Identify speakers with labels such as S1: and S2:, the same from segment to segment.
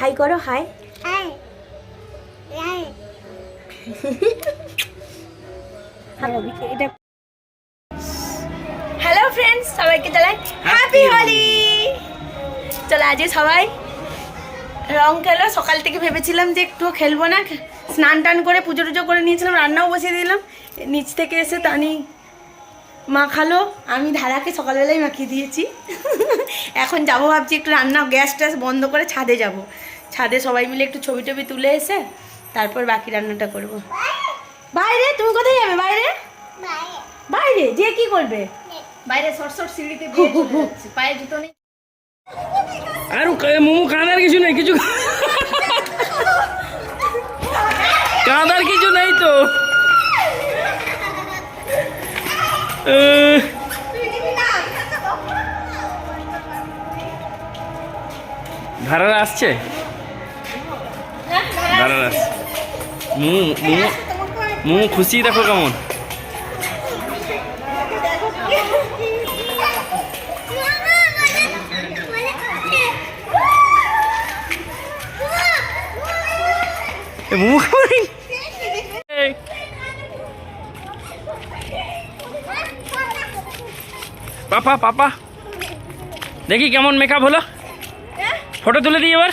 S1: High করো high. এটা hello friends সবাইকে জানাই হ্যাপি হোলি চলো আজকে সবাই রং খেলো। সকাল থেকে ভেবেছিলাম যে একটু খেলব না। স্নান টান করে পুজো টুজো করে নিয়েছিলাম রান্নাও বসিয়ে দিলাম। নিচ থেকে এসে তানি মাখালো। আমি ধারাকে সকালবেলায় মাখিয়ে দিয়েছি। এখন যাব ভাবছি একটু রান্না গ্যাস ট্যাস বন্ধ করে ছাদে যাব। ছাদে সবাই মিলে একটু ছবি টবি তুলে এসে তারপর বাকি রান্নাটা করব। বাইরে? তুমি কোথায় যাবে বাইরে? বাইরে। যে কি করবে?
S2: বাইরে শর্ট শর্ট সিঁড়িতে পায়ে জুতো নেই।
S3: আর মোমো কাঁদার কিছু নেই কিছু কাঁদার কিছু নেই তো। ধারারা আসছে? ধারারা আসছে মোমো মোমো মোমো খুশি দেখো কেমন এ, মোমো খাবে এই, পাপা পাপা দেখি কেমন মেকআপ হলো ফটো তুলে দিই এবার?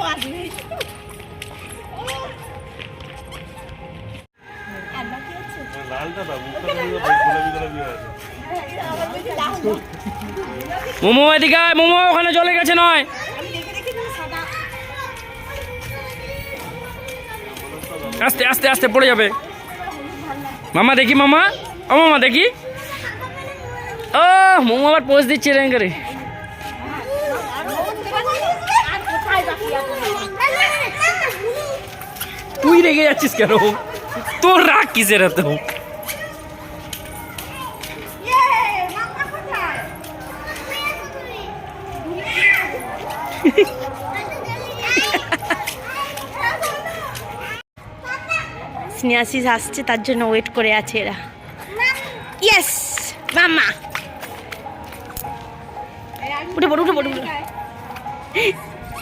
S3: মোমো এদিকে মোমো ওখানে চলে গেছে নয়। আস্তে আস্তে আস্তে, পড়ে যাবে। মামা দেখি, মামা। ও, মামা দেখি। ও, মোমো আবার পোজ দিচ্ছে রেন তুই রেগে যাচ্ছিস কেন? তোর রাগ কিসের এত?
S1: স্নেহাশিস আসছে, তার জন্য ওয়েট করে আছে এরা। ইয়েস মামা। উঠে পড়ো উঠে পড়ো। উঠে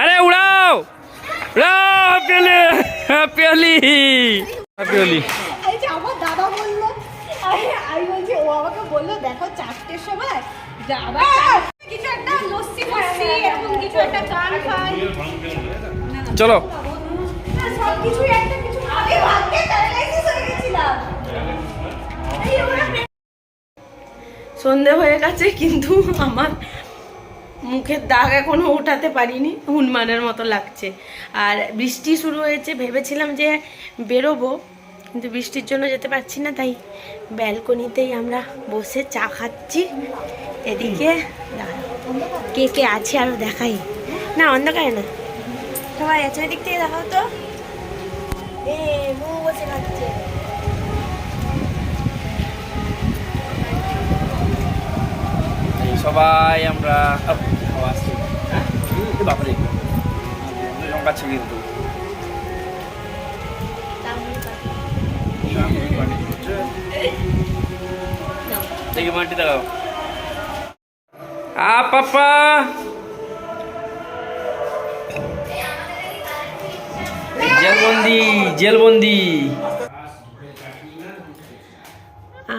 S3: আরে উড়াও। উড়াও হ্যাপি হোলি হ্যাপি হোলি
S2: এই যে আমার দাদা বলল আমাকে বলল, দেখো চারটের সময় ওরা
S1: সন্ধে হয়ে গেছে কিন্তু আমার মুখের দাগ এখনও উঠাতে পারিনি হনুমানের মতো লাগছে। আর বৃষ্টি শুরু হয়েছে ভেবেছিলাম যে বেরোবো কিন্তু বৃষ্টির জন্য যেতে পারছি না তাই ব্যালকনিতেই আমরা বসে চা খাচ্ছি। এদিকে দাঁড়াও, কে কে আছে আরও দেখাই। না অন্ধকারে না। সবাই আছে এদিক থেকে দেখাও তো।
S3: সবাই আমরা আসছি। হ্যাঁ? বাপরে। লঙ্কা ছিঁড়ে কিন্তু। দেখি মাটি দেখাও আ, পাপা। জেলবন্দি জেলবন্দি।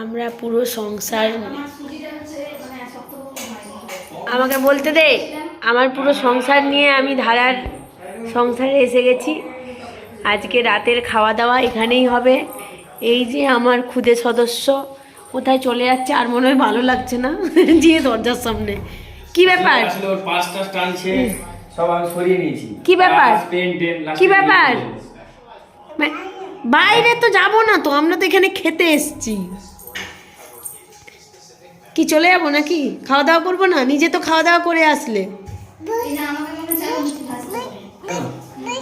S1: আমরা পুরো সংসার আমাকে বলতে দে, আমার পুরো সংসার নিয়ে আমি ধারার সংসারে এসে গেছি। আজকে রাতের খাওয়া দাওয়া এখানেই হবে। এই যে আমার খুদে সদস্য কোথায় চলে যাচ্ছে আর মনে হয় ভালো লাগছে না? যে দরজার সামনে। কি ব্যাপার? কি ব্যাপার? কি ব্যাপার? বাইরে তো যাব না তো আমরা তো এখানে খেতে এসছি। কি চলে যাব নাকি? খাওয়া দাওয়া করব না? নিজে তো খাওয়া দাওয়া করে আসলে।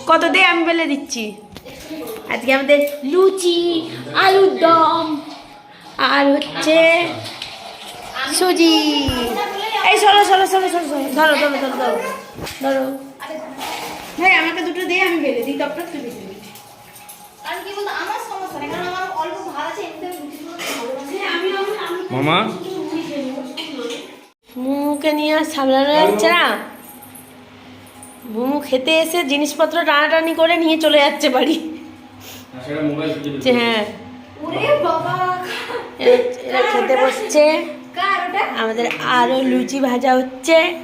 S1: কত দে আমি বেলে দিচ্ছি। আজকে আমাদের লুচি আলুর দম। আর হচ্ছে সুজি এই সরো সরো সরো সরো সরো। ধরো ধরো ধরো ধরো ধরো। ভাই আমাকে দুটো দিয়ে আমি বেলে দিই টপ তুই বেলে দিবি।
S2: কারণ কি বলতো আমার সমস্যা নেই কারণ আমার অল্প ভাত আছে এমনিতে রুটিগুলো ভালো লাগে
S1: হ্যাঁ, আমি আমি আমি
S3: মামা?
S1: মুমুকে নিয়ে আর সামলানো যাচ্ছে না? মুমু খেতে এসে জিনিসপত্র টানাটানি করে নিয়ে চলে যাচ্ছে বাড়ি। যে হ্যাঁ।
S2: ওরে বাবা
S1: এরা খেতে বসছে। আমাদের আরও লুচি ভাজা হচ্ছে।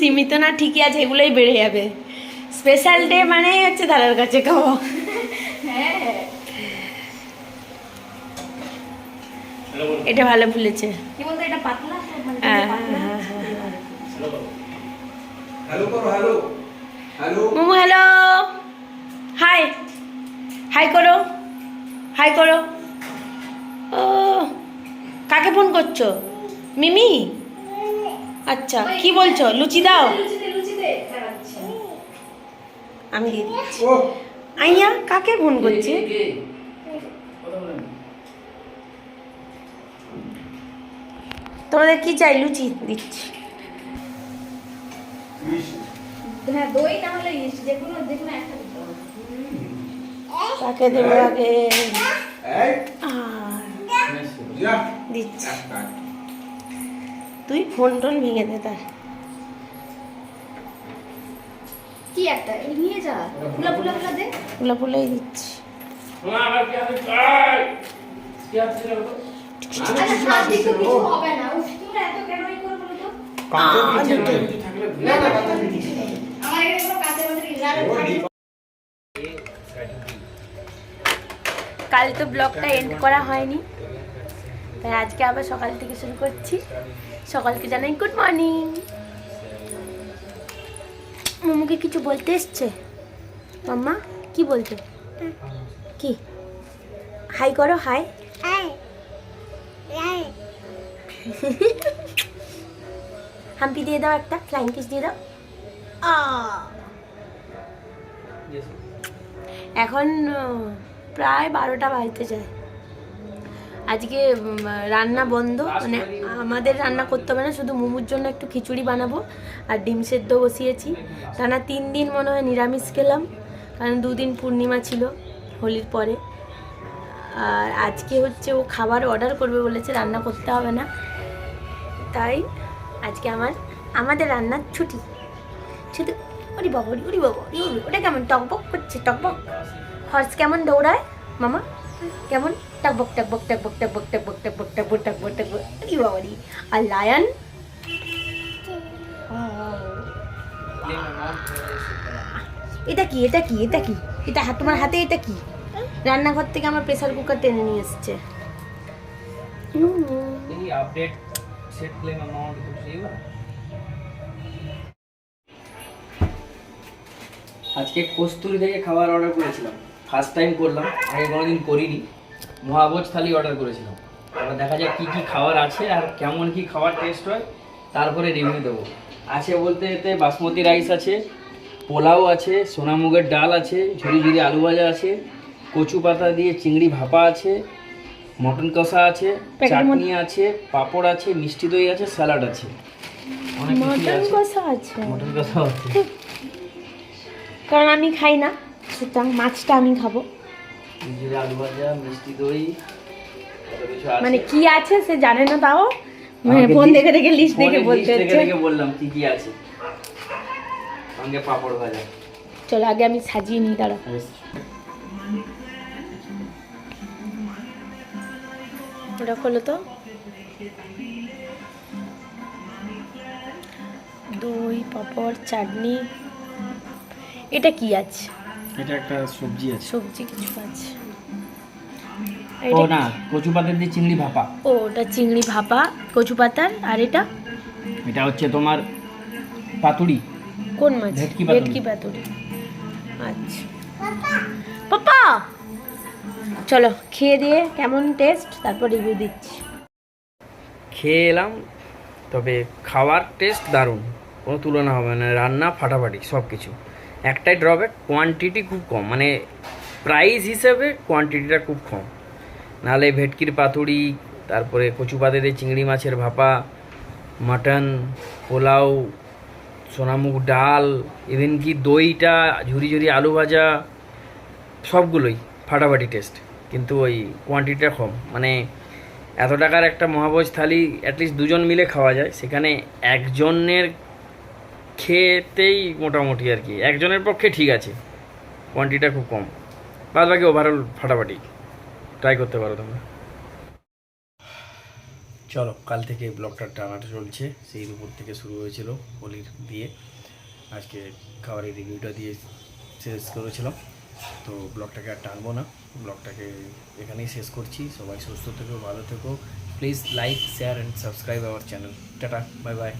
S2: সীমিত।
S1: না ঠিকই আছে এগুলোই বেড়ে যাবে। স্পেশাল ডে মানেই হচ্ছে দাদার কাছে খাব
S2: হ্যাঁ।
S1: এটা ভালো ফুলেছে হ্যাঁ, হ্যাঁ,
S4: হ্যালো। হ্যালো।
S1: হাই করো। হাই করো। ও কাকে ফোন করছ? মিমি? আচ্ছা কি বলছো? লুচি দাও। আমি দিয়ে দিচ্ছি আইয়া কাকে ফোন করছি? তোমাদের কি চাই? লুচি দিচ্ছি।
S2: হ্যাঁ দই না হলে ইস্ট যে কোনো যে কোনো একটা
S1: তাকে দেবো আগে দিচ্ছি তুই ফোন টোন ভেঙে দে তার
S2: কি একটা নিয়ে যা পুলা দে
S1: পুলা পুলাই দিচ্ছি কাল তো ব্লগটা এন্ড করা হয়নি। তাই আজকে আবার সকাল থেকে শুরু করছি। সকালকে জানাই গুড মর্নিং মোমোকে কিছু বলতে এসছে? মাম্মা কি বলতে কি? হাই করো হাই হাম্পি দিয়ে দাও একটা ফ্লাইং কিস দিয়ে দাও। এখন প্রায় বারোটা বাজতে যায়। আজকে রান্না বন্ধ। মানে আমাদের রান্না করতে হবে না শুধু মোমোর জন্য একটু খিচুড়ি বানাবো আর ডিম সেদ্ধ বসিয়েছি। টানা তিন দিন মনে হয় নিরামিষ খেলাম কারণ দুদিন পূর্ণিমা ছিল হোলির পরে। আর আজকে হচ্ছে ও খাবার অর্ডার করবে বলেছে রান্না করতে হবে না। তাই আজকে আমার আমাদের রান্নার ছুটি। শুধু ওরি বাবা ওরি ওরি বাবা ওটা কেমন টকবক করছে টকবক। হর্স কেমন দৌড়ায় মামা কেমন টাকবক টাকবক টাকবক টাকবক টাকবক টাকবক টাকবক টাকবক টাকবক কি বাবারি আর লায়ন এটা কি এটা কি এটা কি এটা তোমার হাতে এটা কি রান্নাঘর থেকে আমার প্রেসার কুকার টেনে নিয়ে এসছে
S3: আজকে কস্তুরি থেকে খাবার অর্ডার করেছিলাম ফার্স্ট টাইম করলাম আগে কোনোদিন করিনি। মহাভোজ থালি অর্ডার করেছিলাম। এবার দেখা যাক কী কী খাবার আছে আর কেমন কি খাবার টেস্ট হয় তারপরে রিভিউ দেবো। আছে বলতে এতে বাসমতি রাইস আছে পোলাও আছে সোনামুগের ডাল আছে ঝুড়ি ঝুড়ি আলু ভাজা আছে কচু পাতা দিয়ে চিংড়ি ভাপা আছে মটন কষা আছে চাটনি আছে পাঁপড় আছে মিষ্টি দই আছে স্যালাড আছে। অনেক
S1: মটন কষা আছে।
S3: মটন কষা আছে।
S1: কারণ আমি খাই না। সুতরাং মাছটা আমি খাব। মানে কি আছে সে জানে না তাও। মানে ফোন দেখে দেখে লিস্ট দেখে বলতে হচ্ছে।
S3: বললাম কি কি আছে। সঙ্গে পাঁপড় ভাজা।
S1: চলো আগে আমি সাজিয়ে নিই দাঁড়া ওটা খোলো তো। দই পাঁপড় চাটনি। এটা কি আছে?
S3: এটা একটা সবজি আছে।
S1: সবজি কিছু আছে।
S3: ও না কচু পাতার দিয়ে চিংড়ি ভাপা।
S1: ও ওটা চিংড়ি ভাপা কচু পাতার আর এটা?
S3: এটা হচ্ছে তোমার পাতুড়ি।
S1: কোন মাছ?
S3: ভেটকি পাতুরি।
S1: ভেটকি পাতুরি আচ্ছা। পাপা! চলো খেয়ে দিয়ে কেমন টেস্ট তারপর রিভিউ দিচ্ছি।
S3: খেয়ে এলাম তবে খাওয়ার টেস্ট দারুণ। কোনো তুলনা হবে না রান্না ফাটাফাটি সব কিছু একটাই ড্রব্যাক কোয়ান্টিটি খুব কম। মানে প্রাইস হিসেবে কোয়ান্টিটিটা খুব কম। নাহলে ভেটকির পাতুড়ি, তারপরে কচু পাতাতে চিংড়ি মাছের ভাপা, মাটন, পোলাও সোনামুগ ডাল ইভেন কি দইটা, ঝুরি ঝুরি আলু ভাজা, সবগুলোই ফাটাফাটি টেস্ট কিন্তু ওই কোয়ান্টিটিটা কম। মানে এত টাকার একটা মহাভোজ থালি অ্যাটলিস্ট দুজন মিলে খাওয়া যায়। সেখানে একজনের খেতেই মোটামুটি আর কি। একজনের পক্ষে ঠিক আছে। কোয়ান্টিটিটা খুব কম। বাদ বাকি ওভারঅল ফাটাফাটি। ট্রাই করতে পারো তোমরা। চলো, কাল থেকে ব্লগটা টানাটা চলছে। সেই দুপুর থেকে শুরু হয়েছিল হোলির দিয়ে। আজকে খাবারের রিভিউটা দিয়ে শেষ করেছিলাম। তো ব্লগটাকে আর টানবো না। ব্লগটাকে এখানেই শেষ করছি। সবাই সুস্থ থেকো, ভালো থেকো। Please like share and subscribe our channel tata bye by